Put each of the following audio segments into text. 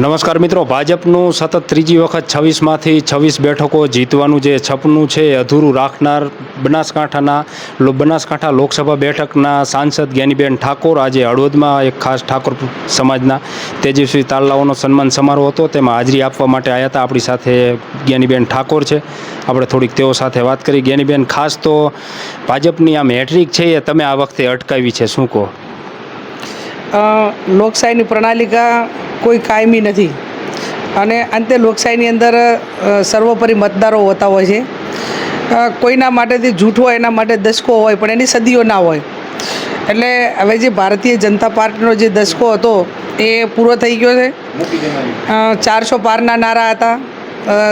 નમસ્કાર મિત્રો, ભાજપનું સતત ત્રીજી વખત છવ્વીસમાંથી છવ્વીસ બેઠકો જીતવાનું જે છપનું છે એ અધૂરું રાખનાર બનાસકાંઠાના બનાસકાંઠા લોકસભા બેઠકના સાંસદ જ્ઞાનીબેન ઠાકોર આજે હળવદમાં એક ખાસ ઠાકોર સમાજના તેજસ્વી તાલાઓનો સન્માન સમારોહ હતો. તેમાં હાજરી આપવા માટે આવ્યા હતા. આપણી સાથે જ્ઞાનીબેન ઠાકોર છે. આપણે થોડીક તેઓ સાથે વાત કરી. જ્ઞાનીબેન, ખાસ તો ભાજપની આમ હેટ્રિક છે એ તમે આ વખતે અટકાવી છે. શું કહો? લોકશાહીની પ્રણાલિકા કોઈ કાયમી નથી. અને અંતે લોકશાહીની અંદર સર્વોપરી મતદારો હોતા હોય છે. કોઈના માટેથી જૂઠ હોય, એના માટે દશકો હોય, પણ એની સદીઓ ના હોય. એટલે હવે જે ભારતીય જનતા પાર્ટીનો જે દશકો હતો, એ પૂરો થઈ ગયો છે. ચારસો પારના નારા હતા.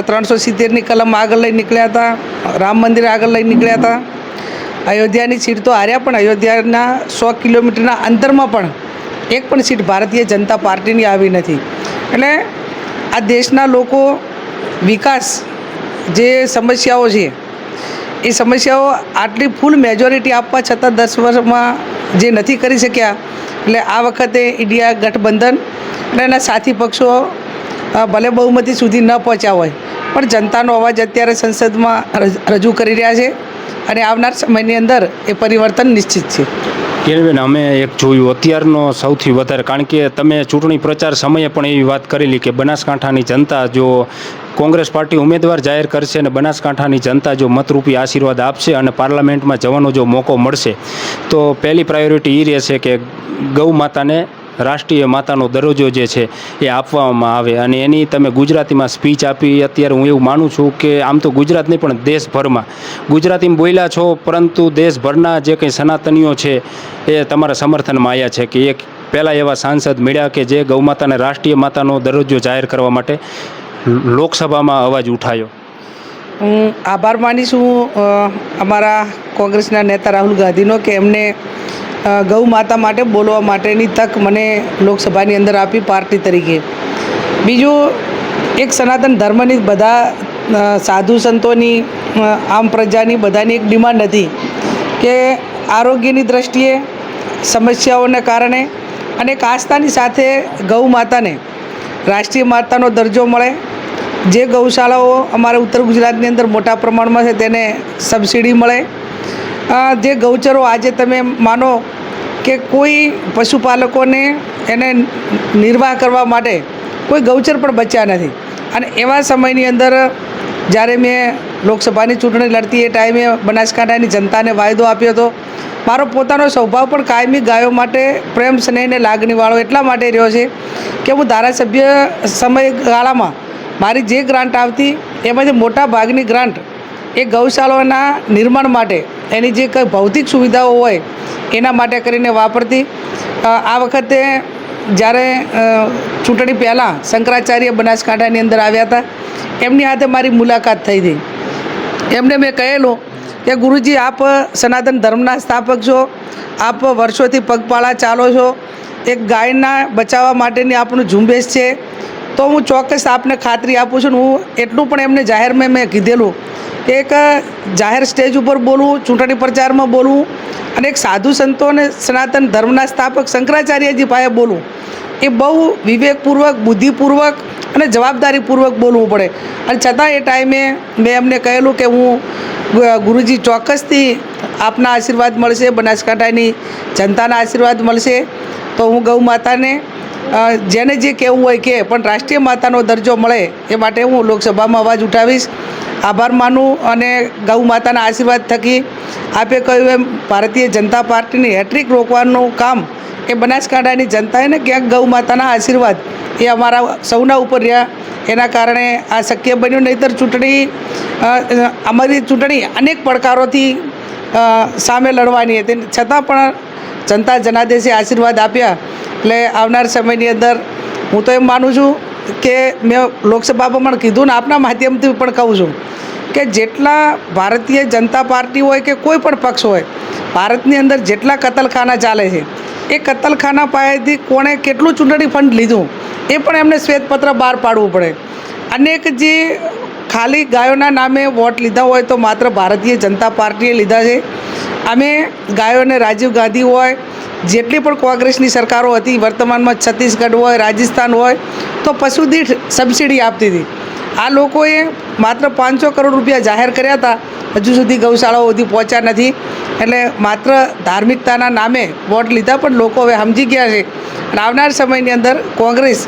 ત્રણસો સિત્તેરની કલમ આગળ લઈ નીકળ્યા હતા. રામ મંદિર આગળ લઈ નીકળ્યા હતા. અયોધ્યાની સીટ તો હાર્યા, પણ અયોધ્યાના સો કિલોમીટરના અંતરમાં પણ એક પણ સીટ ભારતીય જનતા પાર્ટીની આવી નથી. એટલે આ દેશના લોકો વિકાસ જે સમસ્યાઓ છે, એ સમસ્યાઓ આટલી ફૂલ મેજોરિટી આપવા છતાં દસ વર્ષમાં જે નથી કરી શક્યા, એટલે આ વખતે ઇન્ડિયા ગઠબંધન અને એના સાથી પક્ષો ભલે બહુમતી સુધી ન પહોંચ્યા હોય, પણ જનતાનો અવાજ અત્યારે સંસદમાં રજ- કરી રહ્યા છે અને આવનાર સમયની અંદર એ પરિવર્તન નિશ્ચિત છે. કિરણબેન અમે એક જોયું. અત્યારનો સૌથી વધારે, કારણ કે તમે ચૂંટણી પ્રચાર સમયે પણ એવી વાત કરેલી કે બનાસકાંઠાની જનતા જો કોંગ્રેસ પાર્ટી ઉમેદવાર જાહેર કરશે અને બનાસકાંઠાની જનતા જો મતરૂપી આશીર્વાદ આપશે અને પાર્લામેન્ટમાં જવાનો જો મોકો મળશે, તો પહેલી પ્રાયોરિટી એ રહેશે કે ગૌ માતાને રાષ્ટ્રીય માતાનો દરજ્જો જે છે એ આપવામાં આવે અને એની તમે ગુજરાતીમાં સ્પીચ આપી, અત્યારે હું એવું માનું છું કે આમ તો ગુજરાત નહીં, પણ દેશભરમાં. ગુજરાતીમાં બોલ્યા છો, પરંતુ દેશભરના જે કંઈ સનાતનીઓ છે એ તમારા સમર્થનમાં આવ્યા છે કે એક પહેલાં એવા સાંસદ મળ્યા કે જે ગૌમાતાને રાષ્ટ્રીય માતાનો દરજ્જો જાહેર કરવા માટે લોકસભામાં અવાજ ઉઠાયો. હું આભાર માનીશું. હું અમારા કોંગ્રેસના નેતા રાહુલ ગાંધીનો કે એમને ગૌ માતા માટે બોલવા માટેની તક મને લોકસભાની અંદર આપી પાર્ટી તરીકે. બીજું, એક સનાતન ધર્મની બધા સાધુ સંતોની આમ પ્રજાની બધાની એક ડિમાન્ડ હતી કે આરોગ્યની દ્રષ્ટિએ સમસ્યાઓને કારણે અને એક આસ્થાની સાથે ગૌ માતાને રાષ્ટ્રીય માતાનો દરજ્જો મળે. જે ગૌશાળાઓ અમારા ઉત્તર ગુજરાતની અંદર મોટા પ્રમાણમાં છે તેને સબસિડી મળે. જે ગૌચરો આજે તમે માનો કે કોઈ પશુપાલકોને એને નિર્વાહ કરવા માટે કોઈ ગૌચર પણ બચ્યા નથી. અને એવા સમયની અંદર જ્યારે મેં લોકસભાની ચૂંટણી લડતી એ ટાઈમે બનાસકાંઠાની જનતાને વાયદો આપ્યો હતો. મારો પોતાનો સ્વભાવ પણ કાયમી ગાયો માટે, પ્રેમ સ્નેહને લાગણીવાળો એટલા માટે રહ્યો છે કે હું ધારાસભ્ય સમયગાળામાં મારી જે ગ્રાન્ટ આવતી એમાંથી મોટા ભાગની ગ્રાન્ટ એ ગૌશાળાઓના નિર્માણ માટે એની જે કંઈ ભૌતિક સુવિધાઓ હોય, એના માટે કરીને વાપરતી. આ વખતે જ્યારે ચૂંટણી પહેલાં શંકરાચાર્ય બનાસકાંઠાની અંદર આવ્યા હતા, એમની હાથે મારી મુલાકાત થઈ હતી. એમને મેં કહેલું કે, ગુરુજી, આપ સનાતન ધર્મના સ્થાપક છો, આપ વર્ષોથી પગપાળા ચાલો છો, એક ગાયના બચાવવા માટેની આપણું ઝુંબેશ છે. તો હું ચોક્કસ આપને ખાતરી આપું છું હું એટલું પણ એમને જાહેરમાં મેં કીધેલું એક જાહેર સ્ટેજ ઉપર બોલવું, ચૂંટણી પ્રચારમાં બોલવું અને એક સાધુ સંતો અને સનાતન ધર્મના સ્થાપક શંકરાચાર્યજી પાસે બોલવું. એ બહુ વિવેકપૂર્વક, બુદ્ધિપૂર્વક અને જવાબદારીપૂર્વક બોલવું પડે. અને છતાં એ ટાઈમે મેં એમને કહેલું કે હું ગુરુજી ચોક્કસથી આપના આશીર્વાદ મળશે, બનાસકાંઠાની જનતાના આશીર્વાદ મળશે. તો હું ગૌ માતાને જેને જે કહેવું હોય કે, પણ રાષ્ટ્રીય માતાનો દરજ્જો મળે એ માટે હું લોકસભામાં અવાજ ઉઠાવીશ. આભાર માનું અને ગૌ માતાના આશીર્વાદ થકી આપે કહ્યું એમ, ભારતીય જનતા પાર્ટીની હેટ્રિક રોકવાનું કામ એ બનાસકાંઠાની જનતાએ ને ક્યાંક ગૌ માતાના આશીર્વાદ એ અમારા સૌના ઉપર રહ્યા. એના કારણે આ શક્ય બન્યું. નહીતર ચૂંટણી અમારી ચૂંટણી અનેક પડકારોથી સામે લડવાની હતી. છતાં પણ જનતા જનાદેશે આશીર્વાદ આપ્યા. એટલે આવનાર સમયની અંદર હું તો એમ માનું છું કે મેં લોકસભામાં પણ કીધું ને આપના માધ્યમથી પણ કહું છું કે જેટલા ભારતીય જનતા પાર્ટી હોય કે કોઈ પણ પક્ષ હોય, ભારતની અંદર જેટલા કતલખાના ચાલે છે, એ કતલખાના પાસેથી કોણે કેટલું ચૂંટણી ફંડ લીધું, એ પણ એમને શ્વેતપત્ર બહાર પાડવું પડે. અનેક જે ખાલી ગાયોના નામે વોટ લીધા હોય તો માત્ર ભારતીય જનતા પાર્ટીએ લીધા છે. અમે ગાયોને રાજીવ ગાંધી હોય જેટલી પણ કોંગ્રેસની સરકારો હતી, વર્તમાનમાં છત્તીસગઢ હોય, રાજસ્થાન હોય, તો પશુ દીઠ સબસિડી આપતી હતી. આ લોકોએ માત્ર પાંચસો કરોડ રૂપિયા જાહેર કર્યા હતા. હજુ સુધી ગૌશાળાઓ સુધી પહોંચ્યા નથી. એટલે માત્ર ધાર્મિકતાના નામે વોટ લીધા પણ લોકો હવે સમજી ગયા છે. અને આવનાર સમયની અંદર કોંગ્રેસ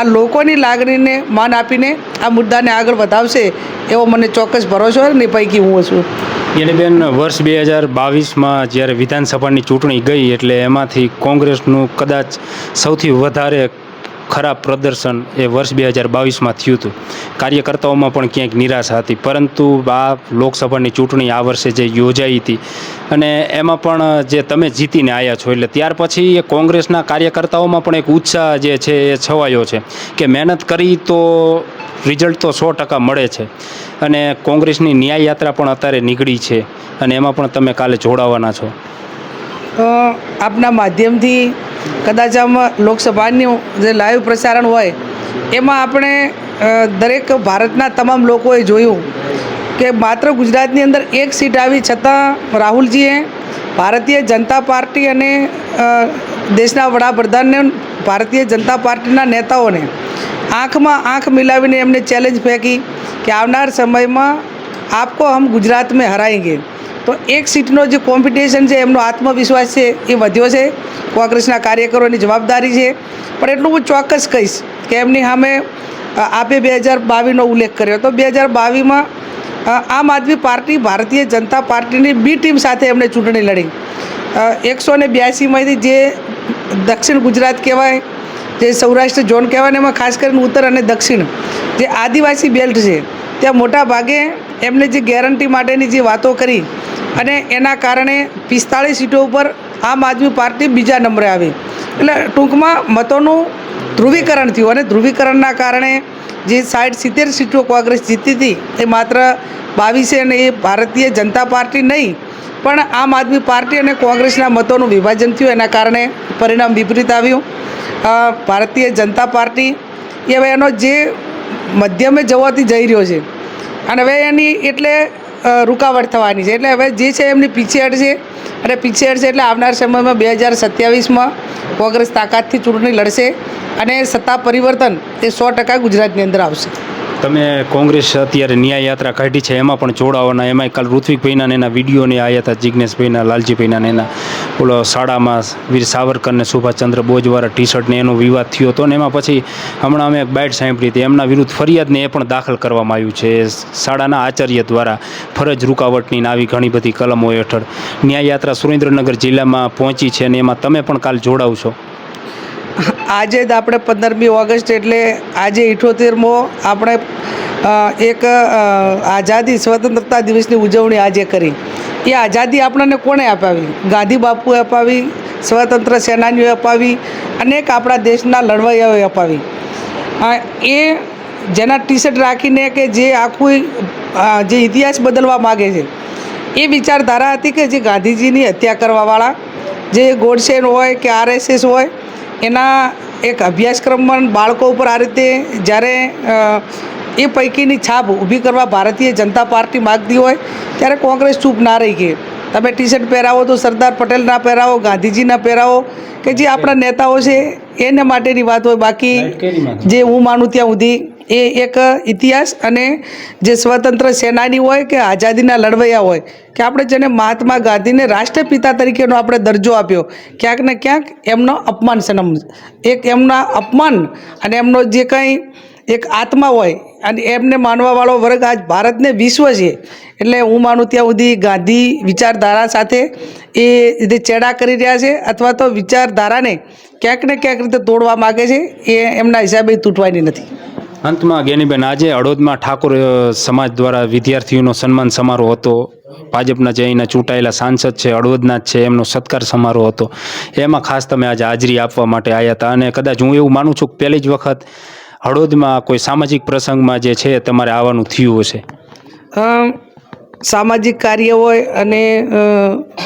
આ લોકોની લાગણીને માન આપીને આ મુદ્દાને આગળ વધાવશે એવો મને ચોક્કસ ભરોસો ને પૈકી હું છું. યનીબેન વર્ષ બે હજાર બાવીસમાં જ્યારે વિધાનસભાની ચૂંટણી ગઈ એટલે એમાંથી કોંગ્રેસનું કદાચ સૌથી વધારે ખરાબ પ્રદર્શન એ વર્ષ બે હજાર બાવીસમાં થયું હતું. કાર્યકર્તાઓમાં પણ ક્યાંક નિરાશા હતી. પરંતુ આ લોકસભાની ચૂંટણી આ વર્ષે જે યોજાઈ હતી અને એમાં પણ જે તમે જીતીને આવ્યા છો એટલે ત્યાર પછી એ કોંગ્રેસના કાર્યકર્તાઓમાં પણ એક ઉત્સાહ જે છે એ છવાયો છે કે મહેનત કરી તો રિઝલ્ટ તો સો ટકા મળે છે. અને કોંગ્રેસની ન્યાય યાત્રા પણ અત્યારે નીકળી છે અને એમાં પણ તમે કાલે જોડાવાના છો. આપના માધ્યમથી કદાચ આમ લોકસભાનું જે લાઈવ પ્રસારણ હોય, એમાં આપણે દરેક ભારતના તમામ લોકોએ જોયું કે માત્ર ગુજરાતની અંદર એક સીટ આવી છતાં રાહુલજીએ ભારતીય જનતા પાર્ટી અને દેશના વડાપ્રધાનને, ભારતીય જનતા પાર્ટીના નેતાઓને આંખમાં આંખ મિલાવીને એમને ચેલેન્જ ફેંકી કે આવનાર સમયમાં આપકો હમ ગુજરાત મેં હરાएंगे તો એક સીટનો જે કોમ્પિટિશન છે, એમનો આત્મવિશ્વાસ છે, એ વધ્યો છે. કોંગ્રેસના કાર્યકરોની જવાબદારી છે. પણ એટલું હું ચોક્કસ કહીશ કે એમની સામે આપે બે હજાર બાવીસનો ઉલ્લેખ કર્યો. તો બે હજાર બાવીસમાં આમ આદમી પાર્ટી, ભારતીય જનતા પાર્ટીની બી ટીમ સાથે એમણે ચૂંટણી લડી. એકસો ને બ્યાસીમાંથી જે દક્ષિણ ગુજરાત કહેવાય, જે સૌરાષ્ટ્ર ઝોન કહેવાય એમાં ખાસ કરીને ઉત્તર અને દક્ષિણ, જે આદિવાસી બેલ્ટ છે, ત્યાં મોટા ભાગે એમને જે ગેરંટી માટેની જે વાતો કરી અને એના કારણે પિસ્તાળીસ સીટો ઉપર આમ આદમી પાર્ટી બીજા નંબરે આવી. એટલે ટૂંકમાં મતોનું ધ્રુવીકરણ થયું અને ધ્રુવીકરણના કારણે જે સાઠ સિત્તેર સીટો કોંગ્રેસ જીતી હતી, એ માત્ર બાવીસે અને એ ભારતીય જનતા પાર્ટી નહીં, પણ આમ આદમી પાર્ટી અને કોંગ્રેસના મતોનું વિભાજન થયું. એના કારણે પરિણામ વિપરીત આવ્યું. ભારતીય જનતા પાર્ટી એ હવે એનો જે મધ્યમે જવાથી જઈ રહ્યો છે. અને હવે એની એટલે રૂકાવટ થવાની છે. એટલે હવે જે છે એમની પીછેહટ છે. અને પીછેહટ છે એટલે આવનાર સમયમાં બે હજાર સત્યાવીસમાં કોંગ્રેસ તાકાતથી ચૂંટણી લડશે અને સત્તા પરિવર્તન એ સો ટકા ગુજરાતની અંદર આવશે. તમે કોંગ્રેસ અત્યારે ન્યાય યાત્રા કાઢી છે, એમાં પણ જોડાવાના. એમાંય કાલ ઋત્વિકભાઈના એના વિડીયોને આવ્યા હતા જિજ્ઞેશભાઈના લાલજીભાઈના ને એના. ઓલો શાળામાં વીર સાવરકરને સુભાષચંદ્ર બોજવાળા ટી શર્ટને એનો વિવાદ થયો હતો ને એમાં પછી હમણાં અમે બાઇટ સાંભળી હતી. એમના વિરુદ્ધ ફરિયાદને એ પણ દાખલ કરવામાં આવ્યું છે. શાળાના આચાર્ય દ્વારા ફરજ રૂકાવટની આવી ઘણી બધી કલમો હેઠળ ન્યાય યાત્રા સુરેન્દ્રનગર જિલ્લામાં પહોંચી છે અને એમાં તમે પણ કાલ જોડાવશો. આજે જ આપણે પંદરમી ઓગસ્ટ એટલે આજે ઇઠોતેરમો આપણે એક આઝાદી સ્વતંત્રતા દિવસની ઉજવણી આજે કરી. એ આઝાદી આપણને કોણે અપાવી? ગાંધી બાપુએ અપાવી, સ્વતંત્ર સેનાનીઓએ અપાવી, અનેક આપણા દેશના લડવૈયાઓએ અપાવી. એ જેના ટી શર્ટ રાખીને કે જે આખું જે ઇતિહાસ બદલવા માગે છે, એ વિચારધારા હતી કે જે ગાંધીજીની હત્યા કરવાવાળા, જે ગોડસેન હોય કે આરએસએસ હોય એના એક અભ્યાસક્રમમાં બાળકો ઉપર આ રીતે જ્યારે એ પૈકીની છાપ ઊભી કરવા ભારતીય જનતા પાર્ટી માગતી હોય ત્યારે કોંગ્રેસ ચૂપ ના રહી ગઈ. તમે ટી શર્ટ પહેરાવો તો સરદાર પટેલના પહેરાવો ગાંધીજીના પહેરાવો કે જે આપણા નેતાઓ છે એને માટેની વાત હોય. બાકી જે હું માનું ત્યાં સુધી એ એક ઇતિહાસ અને જે સ્વતંત્ર સેનાની હોય કે આઝાદીના લડવૈયા હોય, કે આપણે જેને મહાત્મા ગાંધીને રાષ્ટ્રપિતા તરીકેનો આપણે દરજ્જો આપ્યો, ક્યાંક ને ક્યાંક એમનો અપમાન સનમ એક એમના અપમાન અને એમનો જે કંઈ એક આત્મા હોય, અને એમને માનવાવાળો વર્ગ આજ ભારતને વિશ્વ છે. એટલે હું માનું ત્યાં સુધી ગાંધી વિચારધારા સાથે એ રીતે ચેડા કરી રહ્યા છે, અથવા તો વિચારધારાને ક્યાંક ને ક્યાંક રીતે તોડવા માગે છે, એ એમના હિસાબે તૂટવાની નથી. અંતમાં જ્ઞાનીબેન, આજે હળોદમાં ઠાકોર સમાજ દ્વારા વિદ્યાર્થીઓનો સન્માન સમારોહ હતો. ભાજપના જે અહીંના ચૂંટાયેલા સાંસદ છે હળવદના છે, એમનો સત્કાર સમારોહ હતો. એમાં ખાસ તમે આજે હાજરી આપવા માટે આવ્યા હતા અને કદાચ હું એવું માનું છું કે પહેલી જ વખત હળવદમાં કોઈ સામાજિક પ્રસંગમાં જે છે, તમારે આવવાનું થયું હશે. સામાજિક કાર્ય હોય અને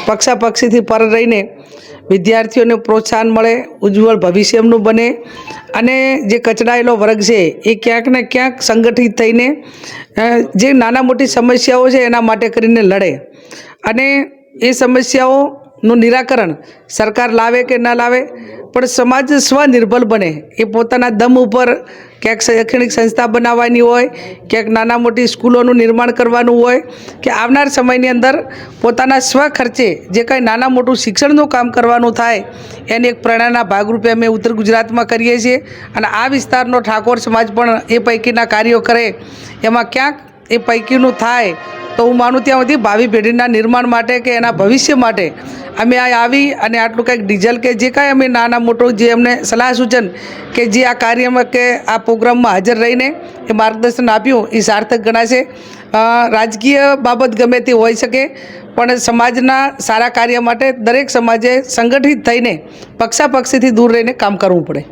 પક્ષાપક્ષીથી પર રહીને વિદ્યાર્થીઓને પ્રોત્સાહન મળે, ઉજ્જવળ ભવિષ્ય એમનું બને અને જે કચડાયેલો વર્ગ છે એ ક્યાંક ને ક્યાંક સંગઠિત થઈને જે નાના મોટી સમસ્યાઓ છે એના માટે કરીને લડે. અને એ સમસ્યાઓ સમસ્યાઓનું નિરાકરણ સરકાર લાવે કે ના લાવે? પણ સમાજ સ્વનિર્ભર બને. એ પોતાના દમ ઉપર ક્યાંક શૈક્ષણિક સંસ્થા બનાવવાની હોય, ક્યાંક નાના મોટી સ્કૂલોનું નિર્માણ કરવાનું હોય, કે આવનાર સમયની અંદર પોતાના સ્વ ખર્ચે જે કાંઈ નાના મોટું શિક્ષણનું કામ કરવાનું થાય, એની એક પ્રેરણાના ભાગરૂપે અમે ઉત્તર ગુજરાતમાં કરીએ છીએ. અને આ વિસ્તારનો ઠાકોર સમાજ પણ એ પૈકીના કાર્યો કરે. એમાં ક્યાંક એ પૈકીનું થાય તો હું માનું ત્યાં સુધી ભાવિ પેઢીના નિર્માણ માટે કે એના ભવિષ્ય માટે અમે આ આવી અને આટલું કંઈક ડીઝલ કે જે કાંઈ અમે નાના મોટું જે અમને સલાહ સૂચન કે જે આ કાર્યમાં કે આ પ્રોગ્રામમાં હાજર રહીને એ માર્ગદર્શન આપ્યું, એ સાર્થક ગણાશે. રાજકીય બાબત ગમે તે હોઈ શકે, પણ સમાજના સારા કાર્ય માટે દરેક સમાજે સંગઠિત થઈને પક્ષાપક્ષીથી દૂર રહીને કામ કરવું પડે.